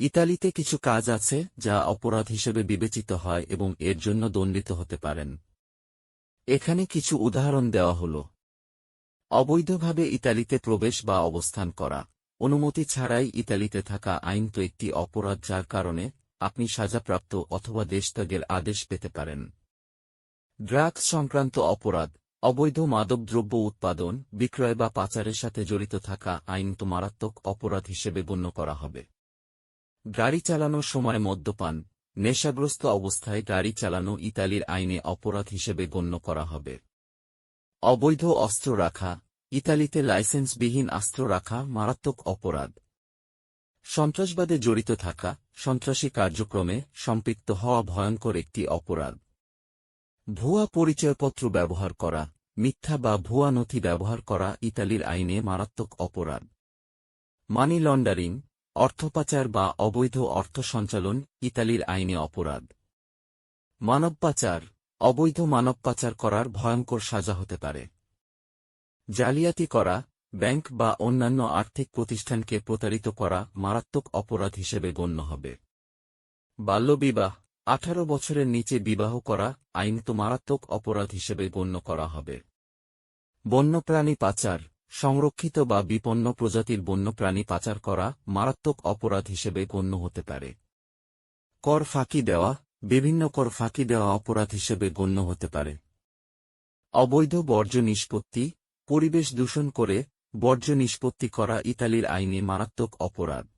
ইতালিতে কিছু কাজ আছে যা অপরাধ হিসেবে বিবেচিত হয় এবং এর জন্য দণ্ডিত হতে পারেন। এখানে কিছু উদাহরণ দেওয়া হল। অবৈধভাবে ইতালিতে প্রবেশ বা অবস্থান করা। অনুমতি ছাড়াই ইতালিতে থাকা আইন তো একটি অপরাধ যার কারণে আপনি সাজাপ্রাপ্ত অথবা দেশত্যাগের আদেশ পেতে পারেন। ড্রাগস সংক্রান্ত অপরাধ। অবৈধ মাদকদ্রব্য উৎপাদন, বিক্রয় বা পাচারের সাথে জড়িত থাকা আইন তো মারাত্মক অপরাধ হিসেবে গণ্য করা হবে। গাড়ি চালানোর সময় মদ্যপান। নেশাগ্রস্ত অবস্থায় গাড়ি চালানো ইতালির আইনে অপরাধ হিসেবে গণ্য করা হবে। অবৈধ অস্ত্র রাখা, ইতালিতে লাইসেন্সবিহীন অস্ত্র রাখা মারাত্মক অপরাধ। সন্ত্রাসবাদে জড়িত থাকা, সন্ত্রাসী কার্যক্রমে সম্পৃক্ত হওয়া ভয়ঙ্কর একটি অপরাধ। ভুয়া পরিচয়পত্র ব্যবহার করা, মিথ্যা বা ভুয়া নথি ব্যবহার করা ইতালির আইনে মারাত্মক অপরাধ। মানি লন্ডারিং অর্থপাচার বা অবৈধ অর্থ সঞ্চালন ইতালির আইনে অপরাধ। মানব পাচার অবৈধ মানব পাচার করার ভয়ঙ্কর সাজা হতে পারে। জালিয়াতি করা, ব্যাংক বা অন্যান্য আর্থিক প্রতিষ্ঠানকে প্রতারিত করা মারাত্মক অপরাধ হিসেবে গণ্য হবে। বাল্যবিবাহ, আঠারো বছরের নিচে বিবাহ করা আইনত মারাত্মক অপরাধ হিসেবে গণ্য করা হবে। বন্যপ্রাণী পাচার সংরক্ষিত বা বিপন্ন প্রজাতির বন্যপ্রাণী পাচার করা মারাত্মক অপরাধ হিসেবে গণ্য হতে পারে। কর ফাঁকি দেওয়া, বিভিন্ন কর ফাঁকি দেওয়া অপরাধ হিসেবে গণ্য হতে পারে। অবৈধ বর্জ্য নিষ্পত্তি, পরিবেশ দূষণ করে বর্জ্য নিষ্পত্তি করা ইতালির আইনে মারাত্মক অপরাধ।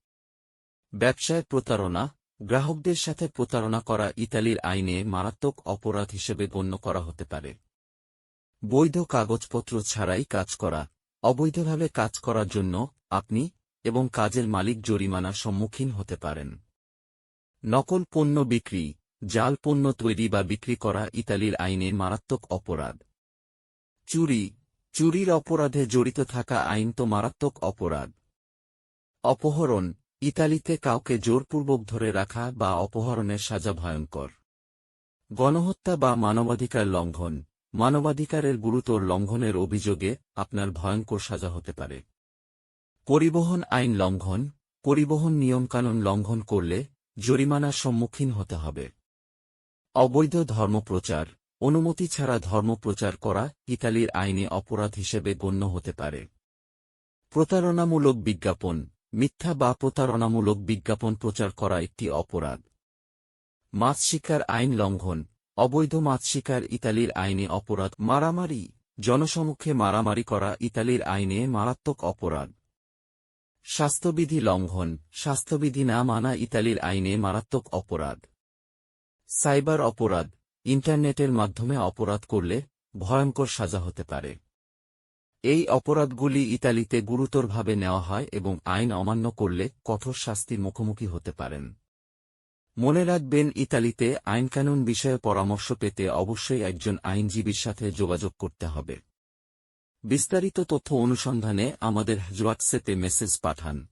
ব্যবসায় প্রতারণা, গ্রাহকদের সাথে প্রতারণা করা ইতালির আইনে মারাত্মক অপরাধ হিসেবে গণ্য করা হতে পারে। বৈধ কাগজপত্র ছাড়াই কাজ করা অবৈধভাবে কাজ করার জন্য আপনি এবং কাজের মালিক জরিমানার সম্মুখীন হতে পারেন। নকল পণ্য বিক্রি, জাল পণ্য তৈরি বা বিক্রি করা ইতালির আইনে মারাত্মক অপরাধ। চুরি, চুরির অপরাধে জড়িত থাকা আইন তো মারাত্মক অপরাধ। অপহরণ, ইতালিতে কাউকে জোরপূর্বক ধরে রাখা বা অপহরণের সাজা ভয়ঙ্কর। গণহত্যা বা মানবাধিকার লঙ্ঘন মানবাধিকারের গুরুতর লঙ্ঘনের অভিযোগে আপনার ভয়ঙ্কর সাজা হতে পারে। পরিবহন আইন লঙ্ঘন, পরিবহন নিয়মকানুন লঙ্ঘন করলে জরিমানার সম্মুখীন হতে হবে। অবৈধ ধর্মপ্রচার, অনুমতি ছাড়া ধর্মপ্রচার করা ইতালির আইনে অপরাধ হিসেবে গণ্য হতে পারে। প্রতারণামূলক বিজ্ঞাপন, মিথ্যা বা প্রতারণামূলক বিজ্ঞাপন প্রচার করা একটি অপরাধ। মাছ শিকার আইন লঙ্ঘন অবৈধ মাছ শিকার ইতালির আইনে অপরাধ মারামারি। জনসমক্ষে মারামারি করা ইতালির আইনে মারাত্মক অপরাধ। স্বাস্থ্যবিধি লঙ্ঘন। স্বাস্থ্যবিধি না মানা ইতালির আইনে মারাত্মক অপরাধ। সাইবার অপরাধ। ইন্টারনেটের মাধ্যমে অপরাধ করলে ভয়ঙ্কর সাজা হতে পারে। এই অপরাধগুলি ইতালিতে গুরুতরভাবে নেওয়া হয় এবং আইন অমান্য করলে কঠোর শাস্তির মুখোমুখি হতে পারেন। মনে রাখবেন, ইতালিতে আইনকানুন বিষয়ে পরামর্শ পেতে অবশ্যই একজন আইনজীবীর সাথে যোগাযোগ করতে হবে। বিস্তারিত তথ্য অনুসন্ধানে আমাদের হোয়াটসঅ্যাপে মেসেজ পাঠান।